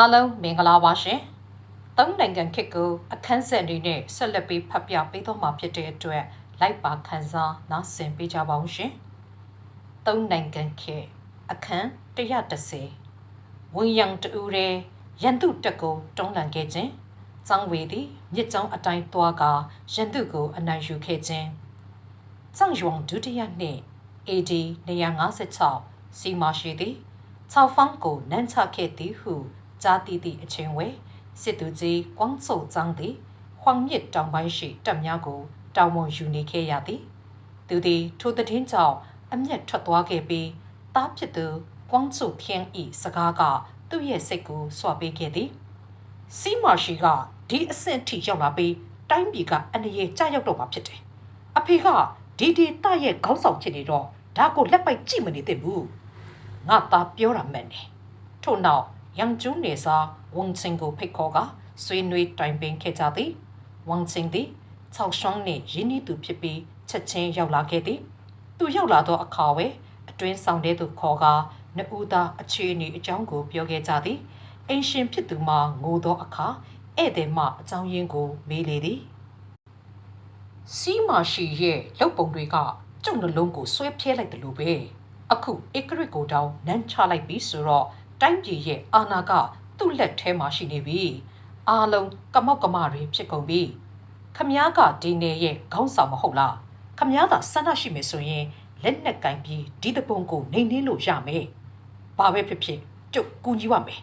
အားလုံးမင်္ဂလာပါရှင်။သုံးနိုင်ငံခေတ်ကိုအခန်းဆက်အနေနဲ့ဆက်လက်ပြီးဖတ်ပြပေးတော့မှာဖြစ်တဲ့အတွက်လိုက်ပါခန်းစားနားဆင်ပေးကြပါဦးရှင်။သုံးနိုင်ငံခေတ်အခန်း130ဝန်ယံတူရဲရန်သူတက်ကိုတွန်းလှန်ခဲ့ခြင်း။ចောင်းဝေသည်မြစ်ကြောင်းအတိုင်းသွားကာရန်သူကိုအနိုင်ယူခဲ့ခြင်း။ចောင်းယွန်ဒုတိယနှစ် AD 256စီမာရှိသည်6方ကိုနန်းချခဲ့သည်ဟု ကြားသိသည့်အချိန်ဝဲစစ်သူကြီးကွမ်းစုံចောင်းသည်ဟွမ်မြစ်တောင်ပိုင်းရှိတပ်များကိုတောင်ဝန်ယူနေခဲ့ရသည်သူသည်ထိုတဲ့င်းကြောင့်အမျက်ထွက်သွားခဲ့ပြီးတားဖြစ်သူကွမ်းစုဖျင်းဤစကားကသူ့ရဲ့စိတ်ကိုစွာပေးခဲ့သည်စီမာရှိကဒီအဆင့်ထိရောက်လာပြီးတိုင်းပြည်ကအန္တရာယ်ကြရောက်တော့မှာဖြစ်တယ်အဖေကဒီဒီတရဲ့ခေါင်းဆောင်ဖြစ်နေတော့ဒါကိုလက်ပိုက်ကြည့်မနေသင့်ဘူးငါသားပြောတာမှန်တယ်ထို့နောက် ရန်ကျူးနေစာဝန်ချင်းကိုဖိတ်ခေါ်ကဆွေးနွေးတိုင်ပင်ခဲ့ကြသည်ဝန်ချင်းသည်၆ရှောင်းနှင့်ရင်းနှီးသူဖြစ်ပြီးချက်ချင်းရောက်လာခဲ့သည်သူရောက်လာသောအခါဝဲအတွင်းဆောင်တဲ့သူခေါ်ကနှစ်ဦးသားအခြေအနေအကြောင်းကိုပြောခဲ့ကြသည်အင်ရှင်ဖြစ်သူမှငိုသောအခါဧည့်သည်မှအကြောင်းရင်းကိုမေးလေသည်စီမာရှိရဲ့လုံပုံတွေကကျုံနှလုံးကိုဆွဲပြဲလိုက်တယ်လို့ပဲအခုဧကရစ်ကိုတောင်းနန်းချလိုက်ပြီဆိုတော့ တိုင်းပြည်ရဲ့အာဏာကသူ့လက်ထဲမှာရှိနေပြီအားလုံးကမောက်ကမတွေဖြစ်ကုန်ပြီခမားကဒီနယ်ရဲ့ခေါင်းဆောင်မဟုတ်လားခမားသာဆန္ဒရှိမယ်ဆိုရင်လက်နက်ကင်ပြီးဒီတပုံကိုနှိမ်နှင်းလို့ရမယ်ဘာပဲဖြစ်ဖြစ်ကျုပ်ကူညီပါမယ်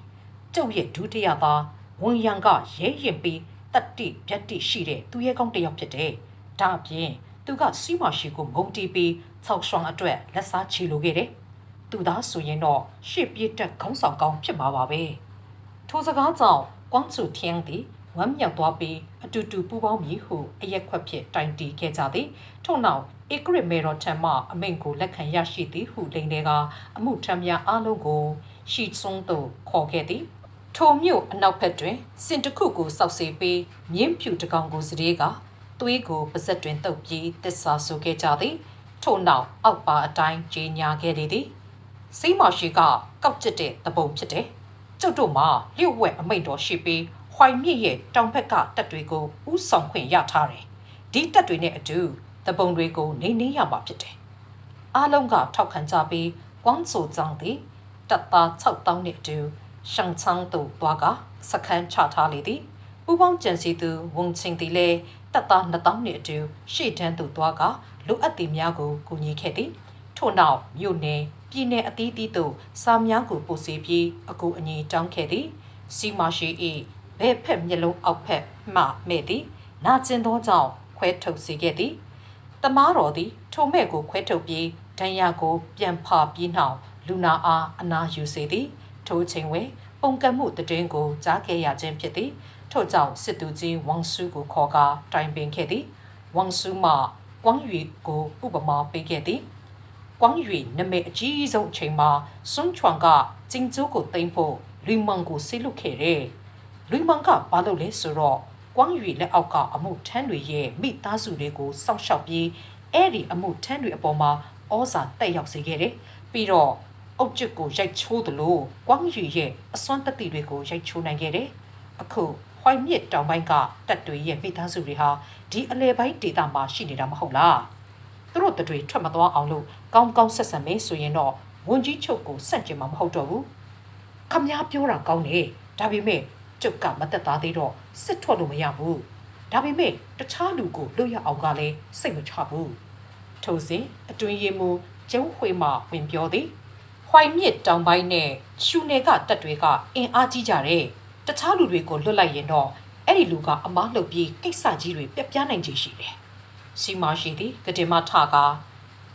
ကျုပ်ရဲ့ဒုတိယသားဝန်ရံကရဲရင်ပြီးတတိဗျက်တိရှိတဲ့သူရဲ့ကောင်းတစ်ယောက်ဖြစ်တယ်ဒါအပြင်သူကစီးမရှိကိုမုံတီးပြီး၆ရှောင်းအတွက်လက်စားချီလိုခဲ့တယ်။ သူသားဆိုရင်တော့ရှေ့ပြေးတက်ခေါင်းဆောင်ကောင်းဖြစ်မှာပါပဲ။ထိုစကားကြောင့်ကွမ်ချူထင်းသည်ဝမ်းမြောက်သွားပြီးအတူတူပူးပေါင်းပြီးဟုအရက်ခွက်ဖြစ်တိုင်တီခဲ့ကြသည်။ထို့နောက်ဧကရစ်မေတော်ထံမှအမိန့်ကိုလက်ခံရရှိသည်ဟုလိန်တဲ့ကအမှုထမ်းများအားလုံးကိုရှီဆွန်းသို့ခေါ်ခဲ့သည်။ထိုမြို့အနောက်ဘက်တွင်စင်တခုကိုစောက်စေပြီးမြင်းဖြူတကောင်ကိုစတဲ့ကသွေးကိုပါဇက်တွင်တုပ်ပြီးတစ္ဆာဆိုခဲ့ကြသည်ထို့နောက်အောက်ပါအတိုင်းကြီးညာခဲ့လေသည် စီးမရှိကကောက်ကျစ်တဲ့တပုံဖြစ်တယ်ကျုပ်တို့မှာလျှို့ဝက်အမိန့်တော်ရှိပြီးဟွိုင်မြင့်ရဲ့တောင်ဘက်ကတပ်တွေကိုဥဆောင်ခွင့်ရထားတယ်ဒီတပ်တွေနဲ့အတူတပုံတွေကိုနေနေရမှာဖြစ်တယ်အားလုံးကထောက်ခံကြပြီးကွမ်ဆိုကြောင့်သည်တပ်သား6000နဲ့အတူရှန်ချန်းတို့တွားကစခန်းချထားလေသည်ပူပေါင်းကြံစီသူဝန်ချင်းသည်လည်းတပ်သား2000နှင့်အတူရှေ့တန်းသို့သွားကလူအပ်သည်များကိုကူညီခဲ့သည်ထို့နောက်မြို့နယ် ပြည်내အသီးသီးသို့စာများကိုပို့စီပြီးအကူအညီတောင်းခဲ့သည်စီမာရှိ၏ဘဲဖက်မျက်လုံးအောက်ဖက်မှမဲ့သည်နာကျင်သောကြောင့်ခွဲထုတ်စေခဲ့သည်တမားတော်သည်ထိုမဲ့ကိုခွဲထုတ်ပြီးဒဏ်ရာကို ပြန်ဖပြီးနောက်လူနာအားအနာယူစေသည်ထိုချိန်ဝဲပုံကမှုတည်င်းကိုကြားခဲ့ရခြင်းဖြစ်သည်ထို့ကြောင့်စစ်သူကြီးဝမ်ဆူကိုခေါ်ကာတိုင်ပင်ခဲ့သည်ဝမ်ဆူမှကွမ်ယွေကိုဥပမာပေးခဲ့သည် ကွမ်ယွေနမဲအကြီးဆုံးအချိန်မှာဆွန်ချွမ်ကကျင်းကျိုးကိုတိမ့်ဖို့လူမန်ကိုဆေးလွတ်ခဲ့တယ်လူမန်ကဘာလို့လဲဆိုတော့ကွမ်ယွေလက်အောက်ကအမှုထမ်းတွေရဲ့မိသားစုတွေကိုစောင့်ရှောက်ပြီးအဲ့ဒီအမှုထမ်းတွေအပေါ်မှာဩဇာတက်ရောက်စေခဲ့တယ်ပြီးတော့အုတ်ကျစ်ကိုရိုက်ချိုးသလိုကွမ်ယွေရဲ့အစွမ်းတတိတွေကိုရိုက်ချိုးနိုင်ခဲ့တယ်အခုဟွိုင်မြစ်တောင်ပိုင်းကတပ်တွေရဲ့မိသားစုတွေဟာဒီအလဲပိုင်းဒေသမှာရှိနေတာမဟုတ်လား သူတို့တွေထွက်မသွားအောင်လို့ကောင်းကောင်းဆက်ဆံမေးဆိုရင်တော့ဝန်ကြီးချုပ်ကိုစန့်ကျင်မှာမဟုတ်တော့ဘူးခမများပြောတာကောင်းတယ်ဒါပေမဲ့ကျုပ်ကမသက်သားသေးတော့စစ်ထွက်လို့မရဘူးဒါပေမဲ့တခြားလူကိုလွတ်ရအောင်ကလည်းစိတ်မချဘူးထို့စဉ်အတွင်းရင်မူကျုံဝှေမှဝင်ပြောသည်ဟွိုင်မြစ်တောင်ပိုင်းနဲ့ရှူနယ်ကတပ်တွေကအင်အားကြီးကြတယ်တခြားလူတွေကိုလွတ်လိုက်ရင်တော့အဲ့ဒီလူကအမားလှုပ်ပြီးကိစ္စကြီးတွေပြပြနိုင်ချေရှိတယ်။ စီမရှိသည်ကတင်မထက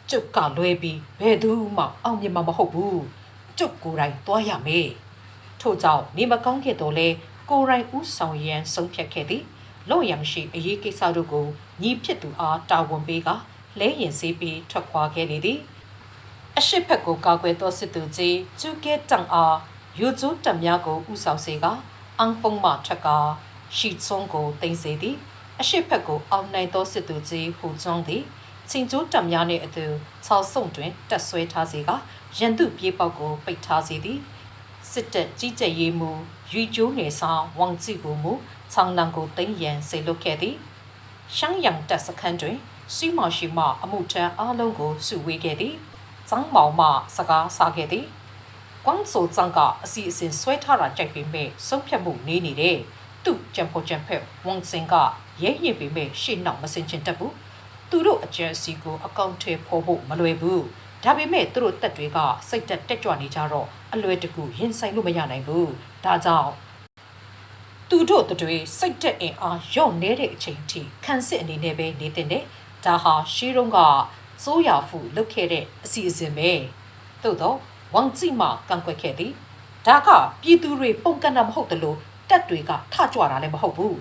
ကျုပ်ကလွဲပြီးဘယ်သူမှအောင်မြင်မှာမဟုတ်ဘူး။ကျုပ်ကိုယ်တိုင်သွားရမယ်။ထို့ကြောင့်နေမကောင်းခဲ့တော့လဲကိုယ်တိုင်ဥဆောင်ရန်ဆုံးဖြတ်ခဲ့သည်။လော့ရံရှိအရေးကိစ္စတို့ကိုညီဖြစ်သူအားတာဝန်ပေးကလဲရင်စေးပြီးထွက်ခွာခဲ့လေသည်။အရှိတ်ဖက်ကိုကာကွယ်သောစစ်သူကြီးကျူကဲတန်အားယူဇိုးတပ်များကိုဥဆောင်စေကအန်ဖုံမှထက်ကရှီချုံကိုတင်စေသည် အရှိတ်ဖက်ကိုအောင်နိုင်သောစစ်သူကြီးဟူကျွန်းသည်ချင်းကျိုးတပ်များနှင့်အတူဆောက်ဆုံတွင်တက်ဆွဲထားစေကရန်သူပြေးပေါက်ကိုပိတ်ထားစေသည်စစ်တပ်ကြီးကြပ်ရေးမှူးရွီကျိုးနေဆောင်ဝမ်စီကိုမူဆောင်းနံကိုသိမ်းရန်စေလွတ်ခဲ့သည်ရှမ်းယန်တပ်စခန်းတွင်စီမရှိမအမှုထမ်းအားလုံးကိုစုဝေးခဲ့သည်ဇန်းမောင်မှစကားစားခဲ့သည်ကွမ်ဆိုဇန်ကအစီအစဉ်ဆွဲထားတာကြိုက်ပေမဲ့ဆုံးဖြတ်မှုနေနေတယ်သူ့ကြံဖို့ကြံဖက်ဝမ်စင်က ရဲညစ်ပေမဲ့ရှေ့နောက်မစင်ချင်တတ်ဘူးသူတို့အကျဉ်းစီကိုအကောင့်ထဲဖော်ဖို့မလွယ်ဘူးဒါပေမဲ့သူတို့တက်တွေကစိတ်တက်တက်ကြွနေကြတော့အလွယ်တကူရင်ဆိုင်လို့မရနိုင်ဘူးဒါကြောင့်သူတို့တွေစိတ်တက်အင်အားညော့နေတဲ့အချိန်ထိခန်းစစ်အနေနဲ့ပဲနေတဲ့တယ်ဒါဟာရှီရုံးကစိုးရဖူလုတ်ခဲ့တဲ့အစီအစဉ်ပဲသို့တော့ဝမ်စီမာကန့်ကွက်ခဲ့သည်ဒါကပြည်သူတွေပုံကန်တာမဟုတ်တလို့တက်တွေကထကြွတာလည်းမဟုတ်ဘူး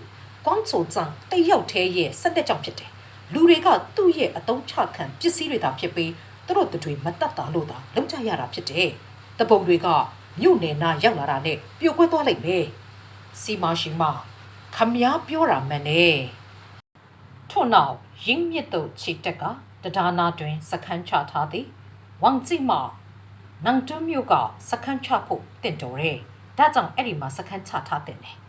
ကွန်ဆိုဇန်တယောက်သေးရဲ့စက်တက်ကြောင့်ဖြစ်တယ်လူတွေကသူ့ရဲ့အတုံးချခံပစ္စည်းတွေသာဖြစ်ပြီးသူတို့တွေမတတ်တာလို့သာလုံးကြရတာဖြစ်တယ်တပုံတွေကမြို့နယ်နာရောက်လာတာနဲ့ပြိုကွဲသွားလိုက်မယ်စီမရှိမခမည်းပြောတာမှန်တယ်ထို့နောက်ရင်းမြစ်တို့ခြေတက်ကတဒါနာတွင်စခန်းချထားသည်ဝမ်စီမာနန်တွမြို့ကစခန်းချဖို့တင့်တော်တယ်။ဒါကြောင့်အဲ့ဒီမှာစခန်းချထားတဲ့တယ်။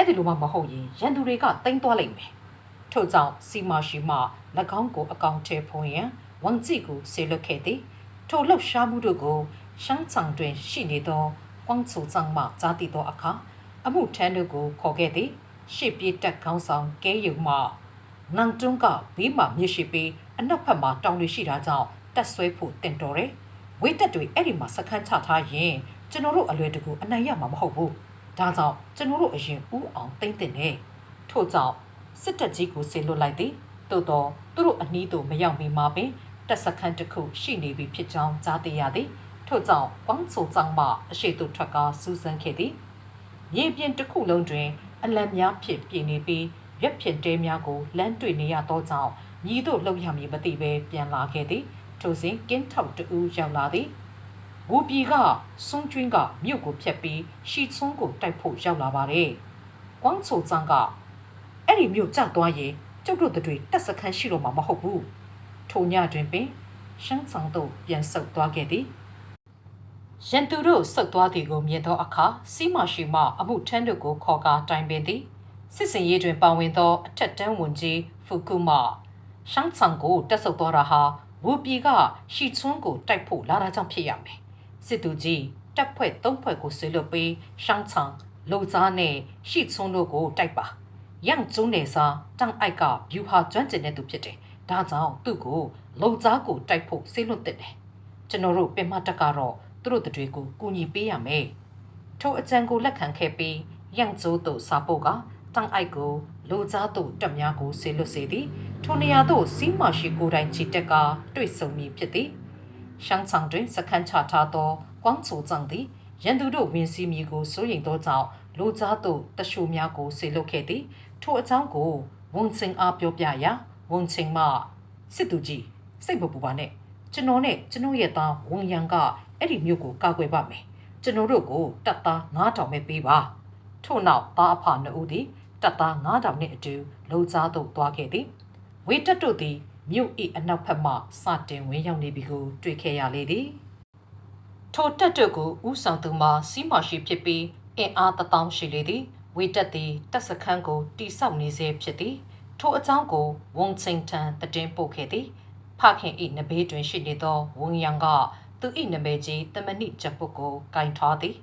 အဲ့ဒီလိုမှမဟုတ်ရင်ရန်သူတွေကတိမ့်သွားလိမ့်မယ်။ထို့ကြောင့်စီမရှိမှ၎င်းကိုအကောင့်ထဲဖွင့်ရန်ဝမ်စီကိုဆေလွတ်ခဲ့သည်။ထိုလှုပ်ရှားမှုတို့ကိုရှမ်းဆောင်တွင်ရှိနေသောကွမ်ဆူဇန်မှကြားသိသောအခါအမှုထမ်းတို့ကိုခေါ်ခဲ့သည်။ရှေ့ပြေးတက်ခေါင်းဆောင်ကဲယုံမှနန်တွန်းကဘေးမှာမြစ်ရှိပြီးအနောက်ဘက်မှာတောင်တွေရှိတာကြောင့်တက်ဆွဲဖို့တင်တော်တယ်။ဝိတက်တွေအဲ့ဒီမှာစခန်းချထားရင်ကျွန်တော်တို့အလွယ်တကူအနိုင်ရမှာမဟုတ်ဘူး။ ဒါကြောင့်ကျွန်တော်တို့အရင်ဦးအောင်တိမ့်တင်နေ။ထို့ကြောင့်စစ်တပ်ကြီးကိုဆေလွတ်လိုက်သည်။သို့တော့သူတို့အနီးသို့မရောက်မီမှာပင်တက်စခန်းတစ်ခုရှိနေပြီဖြစ်ကြောင်းကြားသိရသည်။ထို့ကြောင့်ကွမ်ဆိုဆောင်မှအရှိတုထွက်ကစူးစမ်းခဲ့သည်။မြေပြင်တစ်ခုလုံးတွင် အလံများဖြစ်ပြနေပြီးရွက်ဖြစ်တဲများကိုလမ်းတွေ့နေရသောကြောင့်ညီတို့လှုပ်ရမည်မသိပဲပြန်လာခဲ့သည်ထိုစဉ်ကင်းထောက်တူရောက်လာသည် ဝူပီကစွန်းကျွင်းကမြို့ကိုဖျက်ပြီးရှီချုံးကိုတိုက်ဖို့ရောက်လာပါတယ်ကွမ်ဆိုဇန်ကအဲ့ဒီမြို့ကျသွားရင်ကျုပ်တို့တွေတက်စခန်းရှိတော့မှာမဟုတ်ဘူးထိုညတွင်ပင်ရှမ်းဆောင်တို့ပြန်ဆုတ်သွားခဲ့သည်ရန်သူတို့ဆုတ်သွားသည်ကိုမြင်သောအခါစီးမရှိမှအမှုထမ်းတို့ကိုခေါ်ကာတိုင်ပင်သည်စစ်စင်ရေးတွင်ပါဝင်သောအထက်တန်းဝန်ကြီးဖူကူမာရှမ်းဆောင်ကိုတက်ဆုပ်သွားတာဟာဝူပီကရှီချွန်းကိုတိုက်ဖို့လာတာကြောင့်ဖြစ်ရမယ် စစ်သူကြီးတပ်ဖွဲ့သုံးဖွဲ့ကိုဆွေးလွတ်ပြီးရှမ်းဆောင်လုံသားနဲ့ရှီချွန်းတို့ကိုတိုက်ပါရန်ကျုံးနေစားတန်းအိုက်ကဗျူဟာကျွမ်းကျင်တဲ့သူဖြစ်တယ်ဒါကြောင့်သူ့ကိုလုံသားကိုတိုက်ဖို့ဆေးလွတ်တဲ့တယ်ကျွန်တော်တို့ပင်မတက်ကတော့သူတို့တွေကိုကူညီပေးရမယ်ထိုအကြံကိုလက်ခံခဲ့ပြီးရန်ကျိုးတို့စားဖို့ကတန်းအိုက်ကိုလူသားတို့တက်များကိုဆေလွတ်စေသည်ထိုနေရာသို့စီးမရှိကိုယ်တိုင်ချီတက်ကတွေ့ဆုံမည်ဖြစ်သည် ရှမ်းဆောင်တွင်စခန်းချထားသောကွမ်ဆူဇန်သည်ရန်သူတို့ဝင်စီမည်ကိုစိုးရိမ်သောကြောင့်လူသားတို့တရှုများကိုဆေလွတ်ခဲ့သည်ထိုအကြောင်းကိုဝန်စင်အားပြောပြရာဝန်စင်မှစစ်သူကြီးစိတ်မပူပါနဲ့ကျွန်တော်နဲ့ကျွန်တော်ရဲ့သားဝန်ရန်ကအဲ့ဒီမြို့ကိုကာကွယ်ပါမယ်ကျွန်တော်တို့ကိုတပ်သား9000ပဲပေးပါထို့နောက်သားအဖနှစ်ဦးသည်တပ်သား9000နှင့်အတူလုံစားသို့သွားခဲ့သည်ဝေတက်တို့သည် မြို့၏အနောက်ဘက်မှစတင်ဝင်းရောက်နေပြီကိုတွေ့ခဲ့ရလေသည်ထိုတက်တို့ကိုဥဆောင်သူမှာစီးမရှိဖြစ်ပြီးအင်အားတထောင်ရှိလေသည်ဝေတက်သည်တပ်စခန်းကိုတိဆောက်နေစေဖြစ်သည်ထိုအကြောင်းကိုဝုံချင်းထန်တည်င်းပို့ခဲ့သည်ဖခင်၏နဘေးတွင်ရှိနေသောဝုံယံကသူ၏နဘေကြီးတမဏိချက်ပုတ်ကိုကင်ထားသည်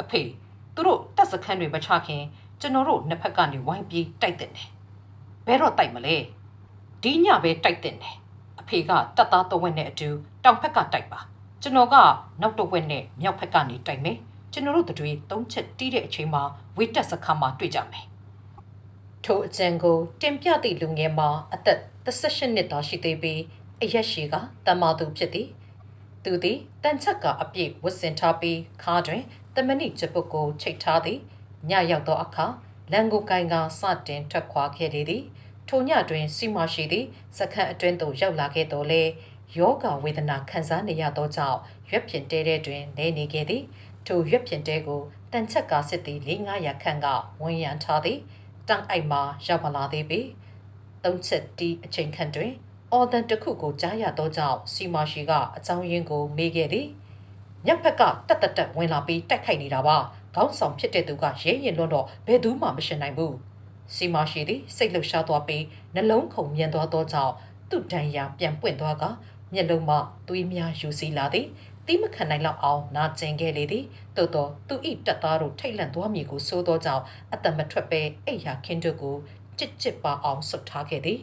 အဖေသူတို့တပ်စခန်းတွေမချခင်ကျွန်တော်တို့နှစ်ဖက်ကနေဝိုင်းပြီးတိုက်တဲ့တယ်ဘဲတော့တိုက်မလဲ ဒီညပဲတိုက်တဲ့တယ်အဖေကတပ်သားတော်ဝက်နဲ့အတူတောင်ဖက်ကတိုက်ပါကျွန်တော်ကနောက်တော့ဝက်နဲ့မြောက်ဖက်ကနေတိုက်မယ်ကျွန်တော်တို့တွေသုံးချက်တီးတဲ့အချိန်မှာဝေတက်စခန်းမှာတွေ့ကြမယ်ထိုအကြံကိုတင်ပြသည့်လူငယ်မှာအသက်18နှစ်သာရှိသေးပြီးအရက်ရှိကတမသူဖြစ်သည်သူသည်တန်ချက်ကအပြည့်ဝတ်ဆင်ထားပြီးခါတွင်တမဏိကျပုတ်ကိုချိတ်ထားသည်ညရောက်သောအခါလန်ကိုကိုင်ကစတင်ထွက်ခွာခဲ့လေသည် ထိုညတွင်စီမရှိသည်စခန်းအတွင်းသို့ရောက်လာခဲ့တော်လဲယောဂဝေဒနာခံစားနေရသောကြောင့်ရွက်ပြင်တဲတဲ့တွင်နေနေခဲ့သည်ထိုရွက်ပြင်တဲကိုတန်ချက်ကားစစ်သည်၄900ခန့်ကဝန်ရန်ထားသည်တန်းအိုက်မှာရောက်မလာသေးပေသုံးချက်တီးအချိန်ခန့်တွင်အော်ဒန်တစ်ခုကိုကြားရသောကြောင့်စီမရှိကအကြောင်းရင်းကိုမေးခဲ့သည်ညက်ဖက်ကတက်တက်တက်ဝင်လာပြီးတိုက်ခိုက်နေတာပါခေါင်းဆောင်ဖြစ်တဲ့သူကရဲရင်လွန်းတော့ဘယ်သူမှမရှင်နိုင်ဘူး စီမရှိသည်စိတ်လှုပ်ရှားသွားပြီးနှလုံးခုန်မြန်သွားသောကြောင့်သူ့တန်ရာပြန်ပွင့်သွားကမျက်လုံးမှသွေးများယူစီလာသည်တိမခံနိုင်လောက်အောင်နာကျင်ခဲ့လေသည်သို့တော့သူဤတက်သားတို့ထိတ်လန့်သွားမည်ကိုစိုးသောကြောင့်အတမထွက်ပဲအိယာခင်းတို့ကိုကြစ်ကြစ်ပါအောင်ဆုတ်ထားခဲ့သည်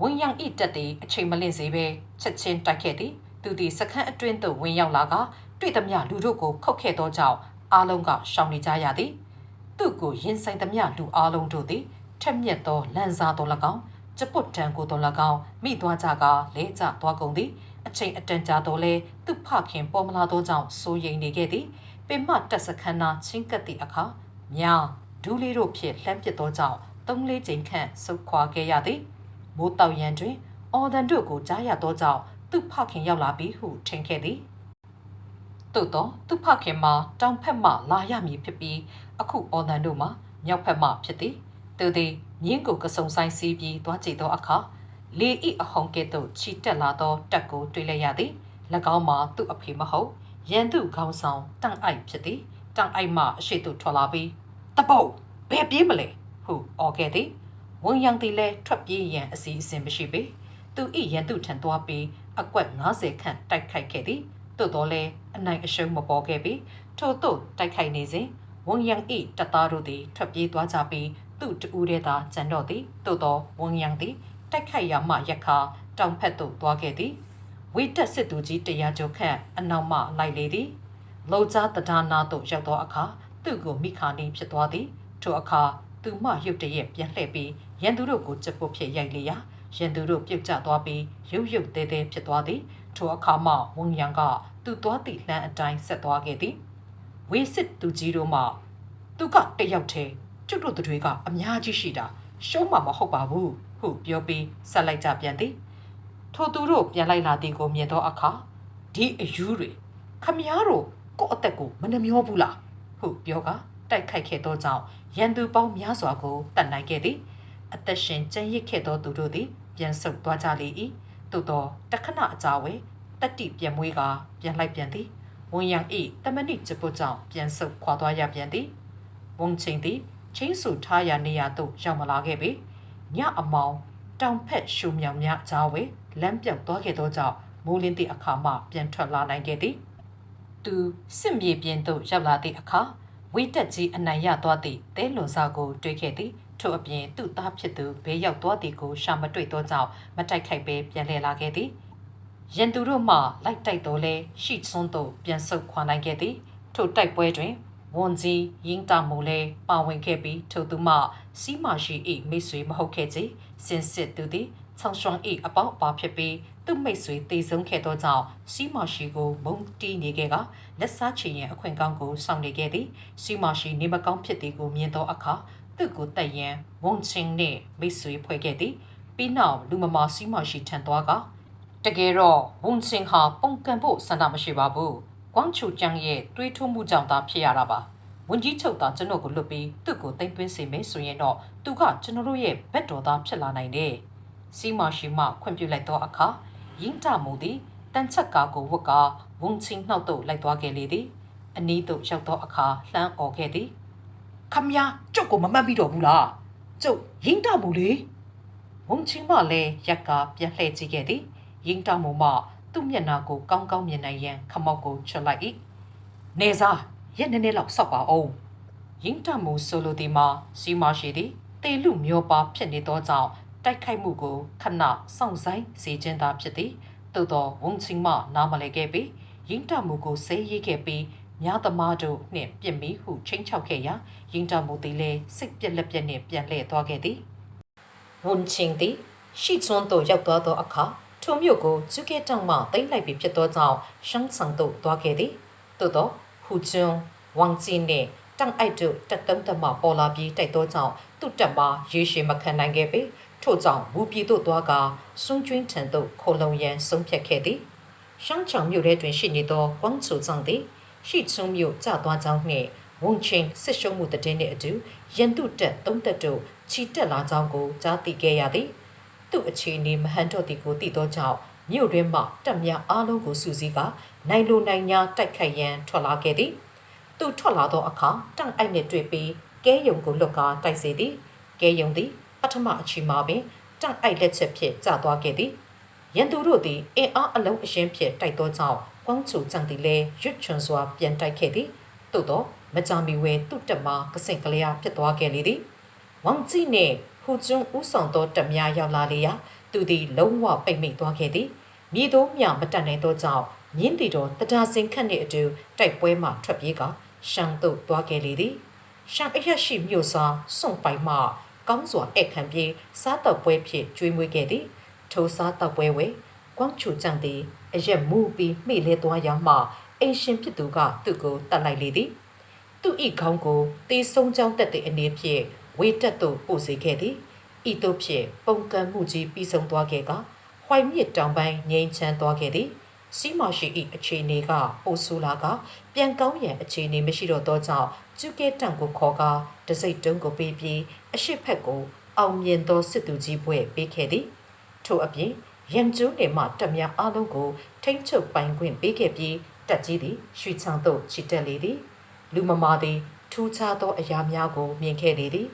ဝင်យ៉ាងဤတက်သည်အချိန်မလင့်စေပဲချက်ချင်းတိုက်ခဲ့သည်သူသည်စခန်းအတွင်းသို့ဝင်ရောက်လာကတွေ့သမျှလူတို့ကိုခုတ်ခဲ့သောကြောင့်အားလုံးကရှောင်နေကြရသည် သူ့ကိုရင်ဆိုင်သမျှလူအားလုံးတို့သည်ထက်မြက်သောလန်စားတော်၎င်းကျပုတ်တံကိုတော်၎င်းမိသွားကြကလဲကျသွားကုန်သည်အချိန်အတန်ကြာတော်လဲသူ့ဖခင်ပေါ်မလာသောကြောင့်စိုးရိမ်နေခဲ့သည်ပင်မတက်စခန်းနာချင်းကပ်သည့်အခါမြာဒူးလေးတို့ဖြင့်လှမ်းပစ်သောကြောင့်သုံးလေးချိန်ခန့်ဆုတ်ခွာခဲ့ရသည်မိုးတောက်ရန်တွင်အော်ဒန်တို့ကိုကြားရသောကြောင့်သူ့ဖခင်ရောက်လာပြီဟုထင်ခဲ့သည် သို့တော့သူဖခင်မှာတောင်ဖက်မှလာရမည်ဖြစ်ပြီးအခုအော်လန်ဒိုမှာမြောက်ဖက်မှဖြစ်သည်သူသည်မြင်းကိုကစုံဆိုင်စီးပြီးသွားကြည့်သောအခါလေဤအဟုန်ကဲ့သို့ချီတက်လာသောတက်ကိုတွေ့လိုက်ရသည်၎င်းမှာသူ့အဖေမဟုတ်ရန်သူခေါင်းဆောင်တန့်အိုက်ဖြစ်သည်တန့်အိုက်မှအရှိသို့ထွက်လာပြီးတပုတ်ဘယ်ပြေးမလဲဟုအော်ခဲ့သည်ဝန်ယံသည်လည်းထွက်ပြေးရန်အစီအစဉ်မရှိပေသူဤရန်သူထံသွားပြီးအကွက်90ခန့်တိုက်ခိုက်ခဲ့သည် သို့တော်လည်းအနိုင်အရှုံးမပေါ်ခဲ့ပြီးထို့သို့တိုက်ခိုက်နေစဉ်ဝန်ယံဤတပ်သားတို့သည်ထွက်ပြေးသွားကြပြီးသူ့တူးရဲသာကျန်တော့သည်သို့တော်ဝန်ယံသည်တိုက်ခိုက်ရမှရက်ခါတောင်ဖက်သို့သွားခဲ့သည်ဝိတက်စစ်သူကြီးတရာကျော်ခန့်အနောက်မှလိုက်လေသည်လောကြားတဒါနာသို့ရောက်သောအခါသူ့ကိုမိခါနေဖြစ်သွားသည်ထိုအခါသူမရုတ်တရက်ပြန်လှည့်ပြီးရန်သူတို့ကိုချက်ပုတ်ဖြစ်ရိုက်လေရာရန်သူတို့ပြုတ်ကျသွားပြီးရုပ်ရုပ်သေးသေးဖြစ်သွားသည် ထိုအခါမှဝန်ရံကသူ့သွားသည့်လမ်းအတိုင်းဆက်သွားခဲ့သည်ဝေစစ်သူကြီးတို့မှသူကတယောက်တည်းကျွတ်တို့တွေကအများကြီးရှိတာရှုံးမှာမဟုတ်ပါဘူးဟုပြောပြီးဆက်လိုက်ကြပြန်သည်ထိုသူတို့ပြန်လိုက်လာသည်ကိုမြင်သောအခါဒီအယူတွေခမည်းတော်ကိုယ့်အသက်ကိုမနှမျောဘူးလားဟုပြောကတိုက်ခိုက်ခဲ့သောကြောင့်ရန်သူပေါင်းများစွာကိုတတ်နိုင်ခဲ့သည်အသက်ရှင်ကျန်ရစ်ခဲ့သောသူတို့သည်ပြန်ဆုတ်သွားကြလေ၏ သို့သောတခဏအကြာဝဲတက်တိပြန်မွေးကပြန်လိုက်ပြန်သည်ဝန်ယံဤတမဏိချပုတ်ကြောင့်ပြန်ဆုတ်ခွာသွားရပြန်သည်ဝန်ချင်းသည်ချင်းစုထားရနေရသို့ရောက်မလာခဲ့ပေညအမောင်တောင်ဖက်ရှုံမြောင်များအကြာဝဲလမ်းပြောက်သွားခဲ့သောကြောင့်မိုးလင်းသည့်အခါမှပြန်ထွက်လာနိုင်ခဲ့သည်သူစစ်မြေပြင်သို့ရောက်လာသည့်အခါဝိတက်ကြီးအနိုင်ရသွားသည့်တဲလွန်စာကို တွေ့ခဲ့သည် ထို့အပြင်သူ့သားဖြစ်သူဘေးရောက်သွားသည်ကိုရှာမတွေ့သောကြောင့်မတိုက်ခိုက်ပဲပြန်လှည့်လာခဲ့သည်ရန်သူတို့မှလိုက်တိုက်တော်လဲရှိစွန်းသို့ပြန်ဆုတ်ခွာနိုင်ခဲ့သည်ထို့တိုက်ပွဲတွင်ဝန်ကြီးရင်းတမှုလဲပါဝင်ခဲ့ပြီးထို့သူမှစီးမရှိ၏မိတ်ဆွေမဟုတ်ခဲ့ကြီးစင်စစ်သူသည်ဆောင်းရှောင်း၏အပေါင်းအပါဖြစ်ပြီးသူ့မိတ်ဆွေတေဆုံးခဲ့သောကြောင့်စီးမရှိကိုမုံတီးနေခဲ့ကလက်စားချင်ရင်အခွင့်ကောင်းကိုစောင့်နေခဲ့သည်စီးမရှိနေမကောင်းဖြစ်သည်ကိုမြင်သောအခါ သူ့ကိုတက်ရန်ဝုံချင်းနှင့်မိတ်ဆွေဖွဲ့ခဲ့သည်ပြီးနောက်လူမမာစီးမရှိထံသွားကတကယ်တော့ဝုံချင်းဟာပုံကန်ဖို့ဆန္ဒမရှိပါဘူးကွမ်ချူကျန်းရဲ့တွေးထွမှုကြောင့်သာဖြစ်ရတာပါဝန်ကြီးချုပ်သာကျွန်တော်ကိုလွတ်ပြီးသူ့ကိုတိမ်သွင်းစေမယ်ဆိုရင်တော့သူကကျွန်တော်တို့ရဲ့ဘက်တော်သားဖြစ်လာနိုင်တယ်စီမရှိမှခွင့်ပြုလိုက်သောအခါရင်းတမှုသည်တန်ချက်ကားကိုဝတ်ကာဝုံချင်းနှောက်သို့လိုက်သွားခဲ့လေသည်အနီးသို့ရောက်သောအခါလှမ်းអော်ခဲ့သည် ခမညာကျုပ်ကိုမမှတ်ပြီးတော့ဘူးလားကျုပ်ရင်းတမှုလေဝုံချင်းမလည်းရက်ကပြန်လှည့်ကြည့်ခဲ့သည်ရင်းတမှုမှသူ့မျက်နှာကိုကောင်းကောင်းမြင်နိုင်ရန်ခမောက်ကိုချွတ်လိုက်၏နေစားရက်နေနေလောက်စောက်ပါအောင်ရင်းတမှုဆိုလိုသည်မှာစီမရှိသည်တေလူမျောပါဖြစ်နေသောကြောင့်တိုက်ခိုက်မှုကိုခဏစောင့်ဆိုင်စေခြင်းသာဖြစ်သည်သို့သောဝုံချင်းမနားမလဲခဲ့ပြီးရင်းတမှုကိုဆေးရေးခဲ့ပြီးများသမားတို့နှင့်ပြစ်မိဟုချင်းချောက်ခဲ့ရာ ရင်တမှုသည်လည်းစိတ်ပြက်လက်ပြက်နှင့်ပြန်လှည့်သွားခဲ့သည်ဝန်ချင်းသည်ရှိချွန်းသို့ရောက်သွားသောအခါထိုမြို့ကိုကျုကေတောင်မှတိမ့်လိုက်ပြီးဖြစ်သောကြောင့်ရှန်းဆန်သို့သွားခဲ့သည်သို့သောဟူကျွန်းဝမ်ဂျင်းနှင့်တန်အိုက်တို့တက်တုံးတမပေါ်လာပြီးတိုက်သောကြောင့်သူ့တပ်မှရေရှည်မခံနိုင်ခဲ့ပေထို့ကြောင့်ဝူပြည်သို့သွားကစွန်းကျွင်းထံသို့ခိုလုံရန်ဆုံးဖြတ်ခဲ့သည်ရှမ်းချောင်မြို့ထဲတွင်ရှိနေသောဝမ်ချူဇောင်းသည်ရှိချုံမြို့ကျသွားကြောင်းနှင့် ဝုံချင်းစစ်ရှုံးမှုတည်င်းနှင့်အတူရန်တုတက်သုံးတက်တို့ချီတက်လာကြောင်းကိုကြားသိခဲ့ရသည်သူ့အခြေအနေမဟန်တော့သည်ကိုသိသောကြောင့်မြို့တွင်မှတပ်များအားလုံးကိုစုစည်းကနိုင်လိုနိုင်ညာတိုက်ခိုက်ရန်ထွက်လာခဲ့သည်သူထွက်လာသောအခါတန့်အိုက်နှင့်တွေ့ပြီးကဲယုံကိုလွတ်ကားတိုက်စေသည်ကဲယုံသည်ပထမအချိန်မှာပင်တန့်အိုက်လက်ချက်ဖြင့်ကျသွားခဲ့သည်ရန်သူတို့သည်အင်အားအလုံးအရင်ဖြင့်တိုက်သောကြောင့်ကွမ်းချူကြံသည်လဲရွတ်ချွန်စွာပြန်တိုက်ခဲ့သည်သို့တော့ မကြမီဝဲသူ့တက်မှာကစင်ကလေးဖြစ်သွားခဲ့လေသည်ဝမ်ကြီးနှင့်ဟူကျွန်းဦးဆောင်သောတက်များရောက်လာလေရာသူသည်လုံးဝပိတ်မိသွားခဲ့သည်မြည်သောမြမတတ်နိုင်သောကြောင့်မြင်းတီတော်တရားစင်ခတ်နှင့်အတူတိုက်ပွဲမှထွက်ပြေးကရှမ်းသို့သွားခဲ့လေသည်ရှမ်းအရရှိမြို့စာစွန့်ပိုင်မှကောင်းစွာဧည့်ခံပြီးစားတော့ပွဲဖြင့်ကျွေးမွေးခဲ့သည်ထိုစားတော့ပွဲဝဲကွမ်းချူကြံသည်အရက်မူပြီးမိလဲသွားရမှအိမ်ရှင်ဖြစ်သူကသူ့ကိုတတ်လိုက်လေသည် သူ့ဤခေါင်းကိုတေးဆုံးကြောင်းတက်တဲ့အနေဖြင့်ဝေတက်သို့ပို့စေခဲ့သည်ဤသို့ဖြင့်ပုံကံမှုကြီးပြီးဆုံးသွားခဲ့ကဝိုင်မြစ်တောင်ပိုင်းငြိမ်းချမ်းသွားခဲ့သည်စီမရှိဤအခြေအနေကပိုဆိုးလာကပြန်ကောင်းရန်အခြေအနေမရှိတော့သောကြောင့်ကျုကဲတန်ကိုခေါ်ကာတစိတ်တုံးကိုပေးပြီးအရှိဖက်ကိုအောင်မြင်သောစစ်သူကြီးဘွဲ့ပေးခဲ့သည်ထို့အပြင်ရန်ကျိုးနေမှတက်များအလုံးကိုထိမ့်ချုပ်ပိုင်ခွင့်ပေးခဲ့ပြီးတက်ကြီးသည်ရွှေချောင်းသို့ချီတက်လေသည် လူမမာသည်ထူးခြားသောအရာများကို မြင်ခဲ့လေသည်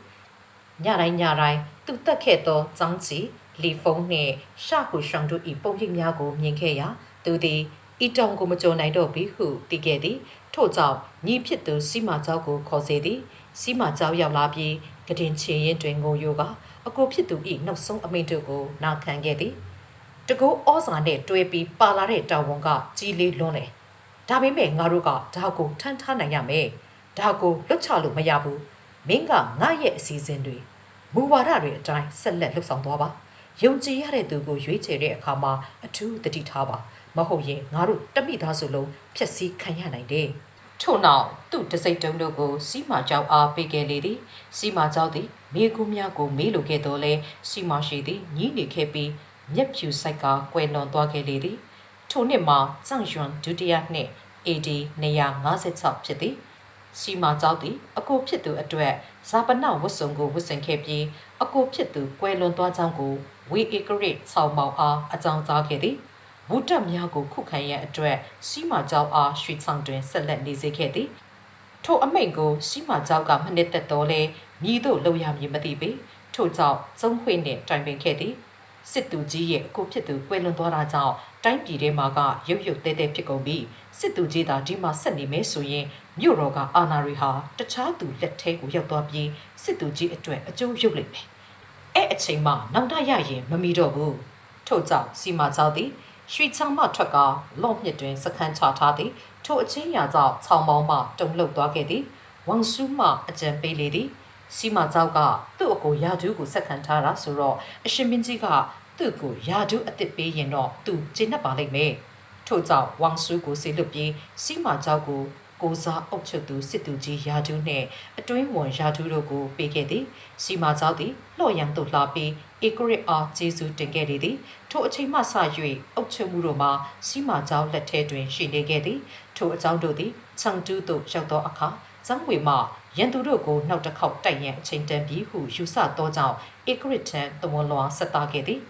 ညတိုင်းညတိုင်းသူတက်ခဲ့သောចောင်းချီလီဖုန်းနှင့်ရှဟုရှောင်းတို့၏ပုံရိပ်များကို မြင်ခဲ့ရာသူသည်ဤတောင်ကိုမကြုံနိုင်တော့ပြီဟုသိခဲ့သည်ထို့ကြောင့်ညီဖြစ်သူစီမာကျောက်ကိုခေါ်စေသည်စီမာကျောက်ရောက်လာပြီးကတင်ချေရင်တွင်ငိုယိုကအကိုဖြစ်သူ၏နောက်ဆုံးအမိန့်တို့ကိုနာခံခဲ့သည်တကူဩဇာနဲ့တွဲပြီးပါလာတဲ့တာဝန်ကကြီးလေးလွန်းတယ် ဒါပေမဲ့ငါတို့ကဒါကိုထမ်းထားနိုင်ရမယ်ဒါကိုလွတ်ချလို့မရဘူးမင်းကငါရဲ့အစီအစဉ်တွေမူဝါဒတွေအတိုင်းဆက်လက်လှုပ်ဆောင်သွားပါယုံကြည်ရတဲ့သူကိုရွေးချယ်တဲ့အခါမှာအထူးတတိထားပါမဟုတ်ရင်ငါတို့တမိသားစုလုံးဖျက်ဆီးခံရနိုင်တယ်ထို့နောက်သူ့တစိတ်တုံးတို့ကိုစီမာကြောက်အားပေးခဲ့လေသည်စီမာကြောက်သည်မိကူများကိုမေးလိုခဲ့တော်လဲစီမာရှိသည်ညီးနေခဲ့ပြီးမျက်ဖြူဆိုင်ကကွယ်လွန်သွားခဲ့လေသည် ထိုနှစ်မှာစန့်ယွန်ဒုတိယနှစ် AD 256ဖြစ်သည်စီမာကြောက်သည်အကိုဖြစ်သူအတွက်ဇာပနဝတ်စုံကိုဝတ်ဆင်ခဲ့ပြီးအကိုဖြစ်သူကွယ်လွန်သွားကြောင်းကိုဝေဧကရစ်ဆောင်းမောင်အားအကြောင်းကြားခဲ့သည်ဝုဒ္ဒများကိုခုခံရန်အတွက်စီမာကြောက်အားရွှေဆောင်တွင်ဆက်လက်နေစေခဲ့သည်ထိုအမိန့်ကိုစီမာကြောက်ကမနစ်သက်တော်လဲမြည်တို့လောက်ရမည်မသိပေထို့ကြောင့်သုံးခွေနှင့်တိုင်ပင်ခဲ့သည်စစ်သူကြီးရဲ့အကိုဖြစ်သူကွယ်လွန်သွားတာကြောင့် တိုင်းပြည်ထဲမှာကရုပ်ရုပ်တဲတဲဖြစ်ကုန်ပြီးစစ်သူကြီးသာဒီမှာဆက်နေမယ်ဆိုရင်မြို့တော်ကအာဏာတွေဟာတခြားသူလက်ထဲကိုရောက်သွားပြီးစစ်သူကြီးအတွက်အကျိုးရုပ်လိမ့်မယ်အဲ့အချိန်မှနောက်ထပ်ရရင်မမီတော့ဘူးထို့ကြောင့်စီမာကြောက်သည်ရွှေချောင်းမှထွက်ကလော့မြစ်တွင်စခန်းချထားသည်ထိုအချင်းရာကြောင့်ဆောင်းပေါင်းမှတုံလှုပ်သွားခဲ့သည်ဝန်စုမှအကြံပေးလေသည်စီမာကြောက်ကသူ့အကိုရာထူးကိုဆက်ခံထားတာဆိုတော့အရှင်မင်းကြီးက သူ့ကိုရာထူးအစ်စ်ပေးရင်တော့သူကျင့်တတ်ပါလိမ့်မယ်ထို့ကြောင့်ဝမ်ဆူကိုဆေလွတ်ပြီးစီမာကြောက်ကိုကိုစားအုပ်ချုပ်သူစစ်သူကြီးရာထူးနှင့်အတွင်းဝန်ရာထူးတို့ကိုပေးခဲ့သည်စီမာကြောက်သည်လှော့ရန်သို့လှပြီးဧကရစ်အားဂျေဇူးတင်ခဲ့လေသည်ထိုအချိန်မှစ၍အုပ်ချုပ်မှုတို့မှာစီမာကြောက်လက်ထဲတွင်ရှိနေခဲ့သည်ထိုအကြောင်းတို့သည်ချန်တူးသို့ရောက်သောအခါဇံဝေမှရန်သူတို့ကိုနောက်တစ်ခေါက်တိုက်ရန်အချိန်တန်ပြီးဟုယူဆသောကြောင့်ဧကရစ်ထံတဝန်လွှာဆက်တာခဲ့သည်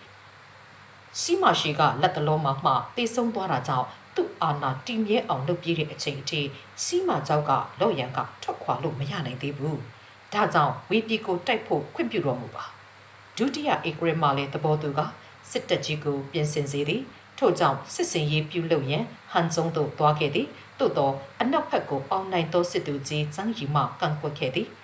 စီမာရှိကလက်တလုံးမှမှတေဆုံးသွားတာကြောင့်သူ့အာဏာတည်မြဲအောင်လုပ်ပြတဲ့အချိန်အထိစီမာကျောက်ကလော့ရန်ကထွက်ခွာလို့မရနိုင်သေးဘူး။ဒါကြောင့်ဝေပြည်ကိုတိုက်ဖို့ခွင့်ပြုတော်မူပါ။ဒုတိယဧကရမလည်းသဘောတူကစစ်တပ်ကြီးကိုပြင်ဆင်စေသည်။ထို့ကြောင့်စစ်စင်ရေးပြုလုပ်ရန်ဟန်စုံသို့သွားခဲ့သည်။သို့သောအနောက်ဘက်ကိုအောင်နိုင်သောစစ်သူကြီးဇန်းရီမှကန့်ကွက်ခဲ့သည်။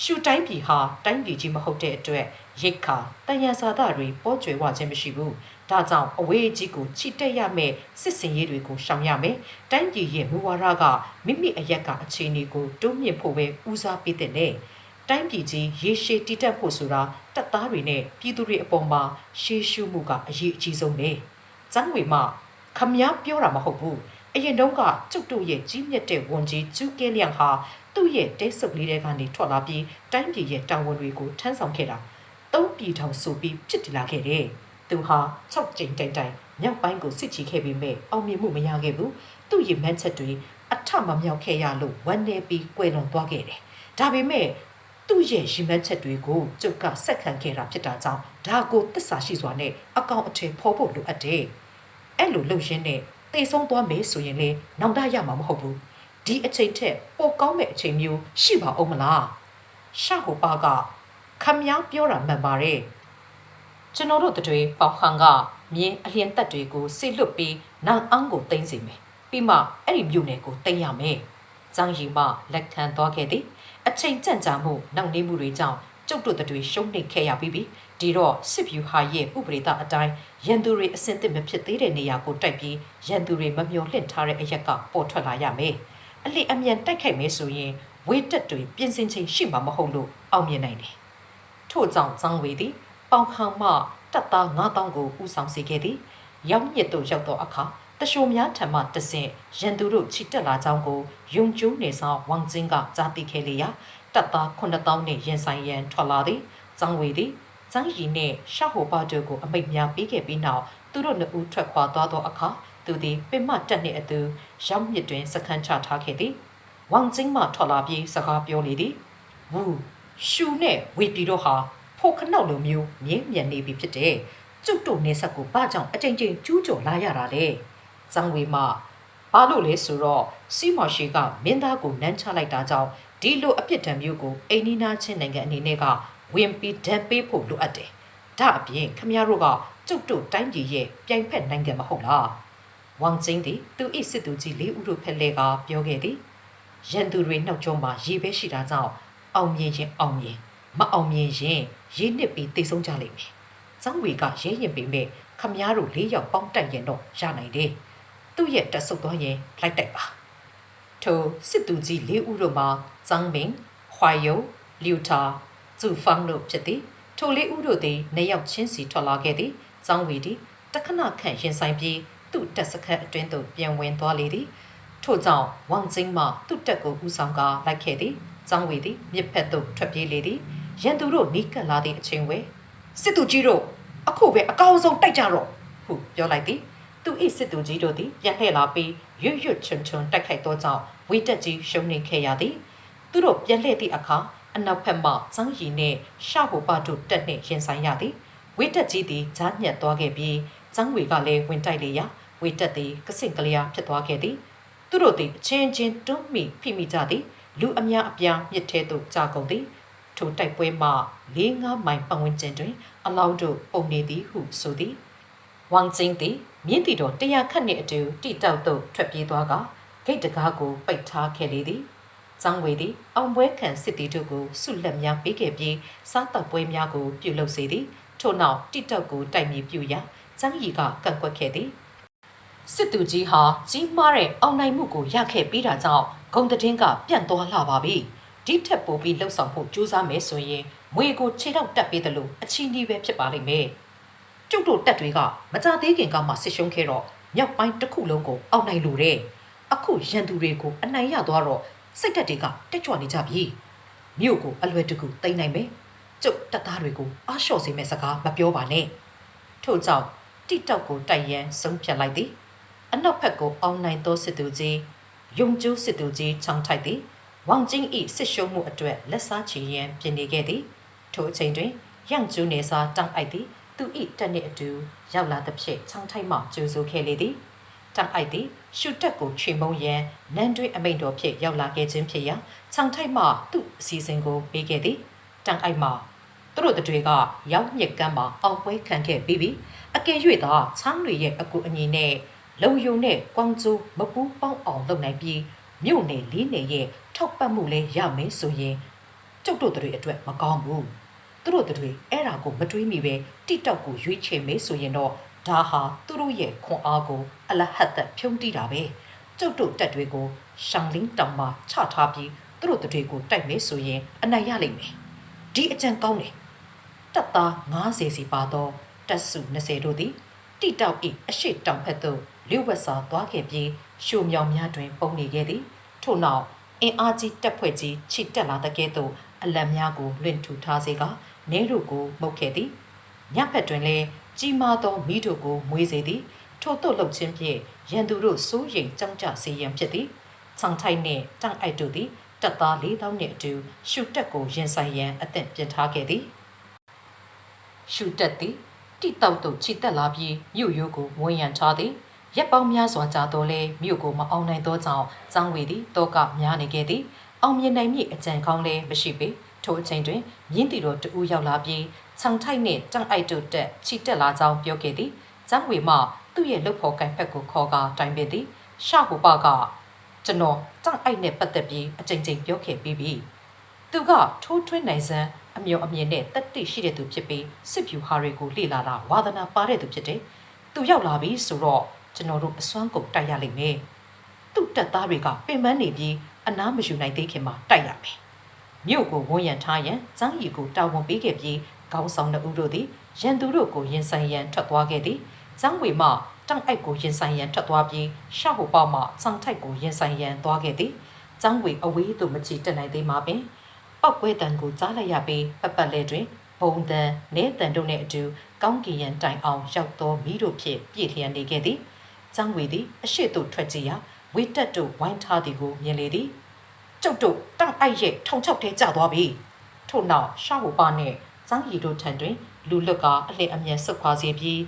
ရှူတိုင်းပြည်ဟာတိုင်းပြည်ကြီးမဟုတ်တဲ့အတွက်ရိတ်ခါတန်ရန်စာသားတွေပေါ်ကျွယ်ဝခြင်းမရှိဘူး။ ဒါကြောင့်အဝေးကြီးကိုချိတက်ရမယ်စစ်စင်ရေးတွေကိုရှောင်ရမယ်။တိုင်းပြည်ရဲ့မူဝါဒကမိမိအရက်ကအခြေအနေကိုတိုးမြင့်ဖို့ပဲဦးစားပေးတဲ့လေ။တိုင်းပြည်ကြီးရေရှည်တည်တတ်ဖို့ဆိုတာတပ်သားတွေနဲ့ပြည်သူတွေအပေါ်မှာရှေးရှုမှုကအရေးအကြီးဆုံးပဲ။ဇန်းဝေမခမည်းပြောတာမဟုတ်ဘူး။အရင်တုန်းကကျုပ်တို့ရဲ့ကြီးမြတ်တဲ့ဝန်ကြီးကျူးကဲလျံဟာသူ့ရဲ့တဲဆုပ်လေးတွေကနေထွက်လာပြီးတိုင်းပြည်ရဲ့တာဝန်တွေကိုထမ်းဆောင်ခဲ့တာသုံးပြည်ထောင်ဆိုပြီးဖြစ်တည်လာခဲ့တယ် သူဟာ6ကြိမ်တိုင်တိုင်မြောက်ပိုင်းကိုစစ်ချီခဲ့ပေမဲ့အောင်မြင်မှုမရခဲ့ဘူးသူ့ရည်မှန်းချက်တွေအထမမြောက်ခဲ့ရလို့ဝမ်းနေပြီးကွယ်လွန်သွားခဲ့တယ်ဒါပေမဲ့သူ့ရဲ့ရည်မှန်းချက်တွေကိုကျုပ်ကစက်ခံခဲ့တာဖြစ်တာကြောင့်ဒါကိုတစ္ဆာရှိစွာနဲ့အကောင်အထည်ဖော်ဖို့လိုအပ်တယ်အဲ့လိုလှုပ်ရင်းနဲ့တိတ်ဆုံးသွားမေးဆိုရင်လေနောင်တရမှာမဟုတ်ဘူးဒီအချိန်ထက်ပိုကောင်းမဲ့အချိန်မျိုးရှိပါအောင်မလားရှဟိုပါကခမည်းပြောတာမှန်ပါတယ် ကျွန်တော်တို့တွေပေါခန်ကမြင်းအလျင်တက်တွေကိုစိတ်လွတ်ပြီးနောင်အောင်ကိုတင်စီမယ်ပြီးမှအဲ့ဒီမြို့နယ်ကိုတင်ရမယ်ဇန်းရီမလက်ခံသွားခဲ့သည်အချိန်ကြန့်ကြာမှုနောက်နေမှုတွေကြောင့်ကျုပ်တို့တွေရှုံးနိမ့်ခဲ့ရပြီးပြီဒီတော့စစ်ဗျူဟာရဲ့ဥပဒေသားအတိုင်းရန်သူတွေအစင်သစ်မဖြစ်သေးတဲ့နေရာကိုတိုက်ပြီးရန်သူတွေမမျော်လင့်ထားတဲ့အရက်ကပေါ်ထွက်လာရမယ်အလီအမြန်တိုက်ခိုက်မယ်ဆိုရင်ဝေးတက်တွေပြင်ဆင်ချိန်ရှိမှာမဟုတ်လို့အောင်မြင်နိုင်တယ်ထို့ကြောင့်ဇန်းဝေသည် ပေါင်ခန့်မှတပ်သား9000ကိုဦးဆောင်စေခဲ့သည်ရောင်းညစ်တို့ရောက်သောအခါတရှိုများထံမှတဆင့်ရန်သူတို့ချီတက်လာကြောင်းကိုယုံကျိုးနေဆောင်ဝမ်ကျင်းကကြားသိခဲ့လေရာတပ်သား9000နှင့်ရင်ဆိုင်ရန်ထွက်လာသည်ဇန်းဝေသည်ဇန်းရီနှင့်ရှဟိုပါတို့ကိုအမိတ်များပေးခဲ့ပြီးနောက်သူတို့နှစ်ဦးထွက်ခွာသွားသောအခါသူသည်ပင်မတက်နှင့်အတူရောက်မြစ်တွင်စခန်းချထားခဲ့သည်ဝမ်ကျင်းမှထွက်လာပြီးစကားပြောလေသည်ဝူရှူနဲ့ဝေပီတို့ဟာ ဖိုခနောက်လိုမျိုးမြင်းမြန်နေပြီဖြစ်တယ်ကျုပ်တို့နေဆက်ကိုဘာကြောင့်အကြိမ်ကြိမ်ကျူးကျော်လာရတာလဲဇန်ဝေမှဘာလို့လဲဆိုတော့စီမော်ရှိကမင်းသားကိုနမ်းချလိုက်တာကြောင့်ဒီလိုအပြစ်ဒဏ်မျိုးကိုအိန္ဒိနာချင်းနိုင်ငံအနေနဲ့ကဝင်ပြီးဒဏ်ပေးဖို့လိုအပ်တယ်ဒါအပြင်ခမရတို့ကကျုပ်တို့တိုင်းပြည်ရဲ့ပြိုင်ဖက်နိုင်ငံမဟုတ်လားဝမ်ကျင်းသည်သူ၏စစ်သူကြီးလေးဦးတို့ဖက်လဲကပြောခဲ့သည်ရန်သူတွေနှောက်ကျောမှာရေပဲရှိတာကြောင့်အောင်မြင်ရင်အောင်မြင် မအောင်မြင်ရင်ရေနစ်ပြီးတိတ်ဆုံးကြလိမ့်မယ်။ဇောင်းဝေကရဲရင်ပေမဲ့ခမားတို့၄ယောက်ပေါင်းတိုက်ရင်တော့ရနိုင်တယ်။သူ့ရဲ့တက်ဆုပ်သွားရင်လိုက်တိုက်ပါ။ထိုစစ်သူကြီး၄ဦးတို့မှာဇန်းမင်၊ဟွိုင်ယုံ၊လျူတာ၊ဇူဖန်းတို့ဖြစ်သည်။ထိုလေးဦးတို့သည်နှစ်ယောက်ချင်းစီထွက်လာခဲ့သည်။ဇောင်းဝေသည်တခဏခန့်ရင်ဆိုင်ပြီးသူ့တက်စခန်းအတွင်းသို့ပြန်ဝင်သွားလေသည်။ထို့ကြောင့်ဝမ်ကျင်းမှသူ့တက်ကိုဦးဆောင်ကလိုက်ခဲ့သည်။ဇောင်းဝေသည်မြစ်ဖက်သို့ထွက်ပြေးလေသည်။ ရန်သူတို့နီးကပ်လာသည့်အချိန်ဝဲစစ်သူကြီးတို့အခုပဲအကောင်းဆုံးတိုက်ကြတော့ဟုပြောလိုက်သည်သူ၏စစ်သူကြီးတို့သည်ပြန်လှည့်လာပြီးရွတ်ရွတ်ချွန်ချွန်တိုက်ခိုက်သောကြောင့်ဝိတက်ကြီးရှုံနေခဲ့ရသည်သူတို့ပြန်လှည့်သည့်အခါအနောက်ဘက်မှဇန်းရီနှင့်ရှဟိုပါတို့တက်နှင့်ရင်ဆိုင်ရသည်ဝိတက်ကြီးသည်ဂျားညက်သွားခဲ့ပြီးဇန်းဝေကလည်းဝင်တိုက်လေရာဝိတက်သည်ကစင့်ကလျာဖြစ်သွားခဲ့သည်သူတို့သည်အချင်းချင်းတွန်းမိဖိမိကြသည်လူအများအပြားမြစ်ထဲသို့ကြာကုန်သည် ထိုတိုက်ပွဲမှ၄၅မိုင်ပတ်ဝန်းကျင်တွင်အလောင်းတို့ပုံနေသည်ဟုဆိုသည်ဝမ်ကျင်းသည်မြင့်တီတော်တရာခတ်နှင့်အတူတိတောက်သို့ထွက်ပြေးသွားကဂိတ်တကားကိုပိတ်ထားခဲ့လေသည်ဇောင်းဝေသည်အောင်ပွဲခံစစ်တီတို့ကိုဆုလက်များပေးခဲ့ပြီးစားတောက်ပွဲများကိုပြုလုပ်စေသည်ထို့နောက်တိတောက်ကိုတိုက်မြေပြုရာဇန်းရီကကန့်ကွက်ခဲ့သည်စစ်သူကြီးဟာကြီးမားတဲ့အောင်နိုင်မှုကိုရခဲ့ပြီးတာကြောင့်ဂုံတည်င်းကပြန့်သွားလှပါပြီ ဒီထက်ပိုပြီးလှုပ်ဆောင်ဖို့ကြိုးစားမယ်ဆိုရင်မွေကိုခြေထောက်တက်ပေးတယ်လို့အချီးနှီးပဲဖြစ်ပါလိမ့်မယ်ကျုပ်တို့တက်တွေကမကြသေးခင်ကမှဆစ်ရှုံးခဲ့တော့မြောက်ပိုင်းတစ်ခုလုံးကိုအောက်နိုင်လို့တဲ့အခုရန်သူတွေကိုအနိုင်ရသွားတော့စိတ်တက်တွေကတက်ကြွနေကြပြီမြို့ကိုအလွယ်တကူတိမ့်နိုင်မယ်ကျုပ်တက်သားတွေကိုအားလျှော့စေမယ့်စကားမပြောပါနဲ့ထို့ကြောင့်တိတောက်ကိုတိုက်ရန်ဆုံးဖြတ်လိုက်သည်အနောက်ဘက်ကိုအောင်းနိုင်သောစစ်သူကြီးယုံကျိုးစစ်သူကြီးချောင်းထိုက်သည် ဝမ်ကျင်း၏စစ်ရှုံးမှုအတွက်လက်စားချေရန်ပြင်နေခဲ့သည်ထိုအချိန်တွင်ရန့်ကျူးနေစာတောင်းအိုက်သည်သူ၏တက်နှင့်အတူရောက်လာသဖြင့်ချောင်းထိုက်မှကျိုးဆိုခဲ့လေသည်တောင်းအိုက်သည်ရှုတက်ကိုချွေမုံရန်နန်းတွင်းအမိန်တော်ဖြင့်ရောက်လာခဲ့ခြင်းဖြစ်ရာချောင်းထိုက်မှသူ့အစီအစဉ်ကိုပေးခဲ့သည်တောင်းအိုက်မှသူတို့တွေကရောက်ညက်ကမ်းမှာအောင်ပွဲခံခဲ့ပြီးပြီအကယ်၍သာချောင်းတွေရဲ့အကူအညီနဲ့လုံယုံနဲ့ကွမ်ကျိုမပူးပေါင်းအောင်လုပ်နိုင်ပြီး မြို့နယ်လေးနယ်ရဲ့ထောက်ပံ့မှုလဲရမယ်ဆိုရင်ကျုပ်တို့တွေအတွက်မကောင်းဘူးသူတို့တွေအဲ့ဒါကိုမတွေးမိပဲတိတောက်ကိုရွေးချယ်မယ်ဆိုရင်တော့ဒါဟာသူတို့ရဲ့ခွန်အားကိုအလဟတ်သက်ဖြုံးတိတာပဲကျုပ်တို့တက်တွေကိုရှန်လင်းတောင်မှာချထားပြီးသူတို့တွေကိုတိုက်မယ်ဆိုရင်အနိုင်ရလိမ့်မယ်ဒီအကြံကောင်းတယ်တက်သား90စီပါတော့တက်စု20တို့သည်တိတောက်၏အရှိတောင်ဖက်သို့လျှို့ဝှက်စာသွားခဲ့ပြီး ရှိုမြောင်များတွင် ပုံနေခဲ့သည်ထို့နောက်အင်အားကြီးတက်ဖွဲ့ကြီးချစ်တက်လာတဲ့ကဲ့သို့အလံများကိုလွင့်ထူထားစေကနဲတို့ကိုမှုတ်ခဲ့သည်ညဖက်တွင်လည်းကြီးမားသောမိတို့ကိုမွေးစေသည်ထို့သို့လှုပ်ခြင်းဖြင့်ရန်သူတို့စိုးရိမ်ကြောက်ကြစေရန်ဖြစ်သည်ချောင်ထိုက်နှင့်တန့်အိုက်တို့သည်တပ်သား၄000နှင့်အတူရှုတက်ကိုရင်ဆိုင်ရန်အသင့်ပြင်ထားခဲ့သည်ရှုတက်သည်တိတောက်သို့ချီတက်လာပြီးမြို့ရိုးကိုဝန်းရံထားသည် ရက်ပေါင်းများစွာကြာတော့လဲမြို့ကိုမအောင်နိုင်သောကြောင့်ចောင်းဝေသည်တောကများနေခဲ့သည်အောင်မြင်နိုင်မည့်အကြံကောင်းလည်းမရှိပေထိုအချိန်တွင်မြင်းတီတော်တဦးရောက်လာပြီးခြံထိုက်နှင့်တန့်အိုက်တို့တက်ချီတက်လာကြောင်းပြောခဲ့သည်ចောင်းဝေမှသူ့ရဲ့လုပ်ဖို့ကန်ဖက်ကိုခေါ်ကာတိုင်ပင်သည်ရှဟူပါကကျွန်တော်တန့်အိုက်နဲ့ပတ်သက်ပြီးအကြိမ်ကြိမ်ပြောခဲ့ပြီးပြီသူကထိုးထွင်းနိုင်စမ်းအမျိုးအမြင်နဲ့တက်တိရှိတဲ့သူဖြစ်ပြီးစစ်ဖြူဟာတွေကိုလေ့လာတာဝါသနာပါတဲ့သူဖြစ်တယ်သူရောက်လာပြီဆိုတော့ ကျွန်တော်တို့အစွမ်းကုန်တိုက်ရလိမ့်မယ်သူ့တက်သားတွေကပင်ပန်းနေပြီးအနားမယူနိုင်သေးခင်မှာတိုက်ရမယ်မြို့ကိုဝန်းရံထားရန်စန်းရီကိုတာဝန်ပေးခဲ့ပြီးခေါင်းဆောင်နှစ်ဦးတို့သည်ရန်သူတို့ကိုရင်ဆိုင်ရန်ထွက်သွားခဲ့သည်ဇန်းဝေမှတန့်အိုက်ကိုရင်ဆိုင်ရန်ထွက်သွားပြီးရှောက်ဟိုပေါမှစံထိုက်ကိုရင်ဆိုင်ရန်သွားခဲ့သည်ဇန်းဝေအဝေးသို့မချီတက်နိုင်သေးမှာပင်ပောက်ကွဲတန်ကိုကြားလိုက်ရပြီးပတ်ပတ်လဲတွင်ဘုံတန်နဲတန်တို့နှင့်အတူကောင်းကင်ရန်တိုင်အောင်ရောက်သောမိတို့ဖြင့်ပြည့်လျက်နေခဲ့သည်။ ကျန်းဝေသည်အရှိတို့ထွက်ကြည့်ရာဝိတက်တို့ဝိုင်းထားသည်ကိုမြင်လေသည်။ကျုပ်တို့တန့်အိုက်ရဲ့ထုံချောက်ထဲကျသွားပြီ။ထို့နောက်ရှောက်ဟိုပါနှင့်ကျန်းရီတို့ထံတွင်လူလွတ်ကအလင်းအမြန်ဆုတ်ခွာစေပြီး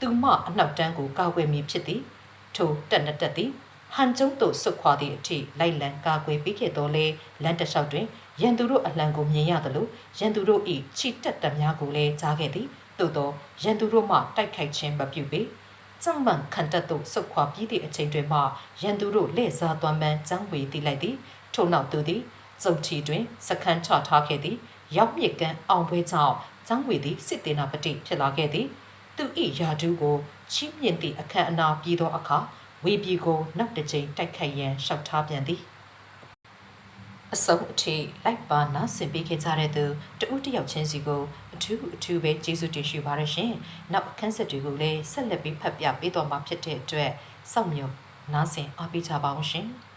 သူမအနောက်တန်းကိုကာကွယ်မည်ဖြစ်သည်။ထိုတက်နတက်သည်ဟန်ကျုံတို့ဆုတ်ခွာသည့်အထိလိုက်လံကာကွယ်ပေးခဲ့တော်လဲလမ်းတစ်လျှောက်တွင်ရန်သူတို့အလံကိုမြင်ရသလိုရန်သူတို့၏ချီတက်တက်များကိုလည်းကြားခဲ့သည်သို့သောရန်သူတို့မှတိုက်ခိုက်ခြင်းမပြုပေ စံမှန်ခံတက်သို့ဆုတ်ခွာပြီးသည့်အချိန်တွင်မှရန်သူတို့လက်စားသွမ်းပန်းចောင်းဝေတည်လိုက်သည်ထို့နောက်သူသည်စုံချီတွင်စခန်းချထားခဲ့သည်ရောက်မြစ်ကန်းအောင်ပွဲကြောင့်ចောင်းဝေသည်စစ်တေနာပတိဖြစ်လာခဲ့သည် သူ၏ယာဒူးကိုချီးမြှင့်သည့်အခမ်းအနားပြီးသောအခါဝေပြည်ကိုနောက်တစ်ကြိမ်တိုက်ခိုက်ရန်ရှောက်ထားပြန်သည်အစုံအထိလိုက်ပါနားဆင်ပေးခဲ့ကြတဲ့သူတဦးတစ်ယောက်ချင်းစီကိုအ ထူးအထူးပဲကျေးဇူးတင်ရှိပါရရှင်။နောက်အခန်းဆက်တွေကိုလည်းဆက်လက်ပြီးဖတ်ပြပေးတော်မှာဖြစ်တဲ့အတွက်စောင့်မျှော်နားဆင်အားပေးကြပါအောင်ရှင်။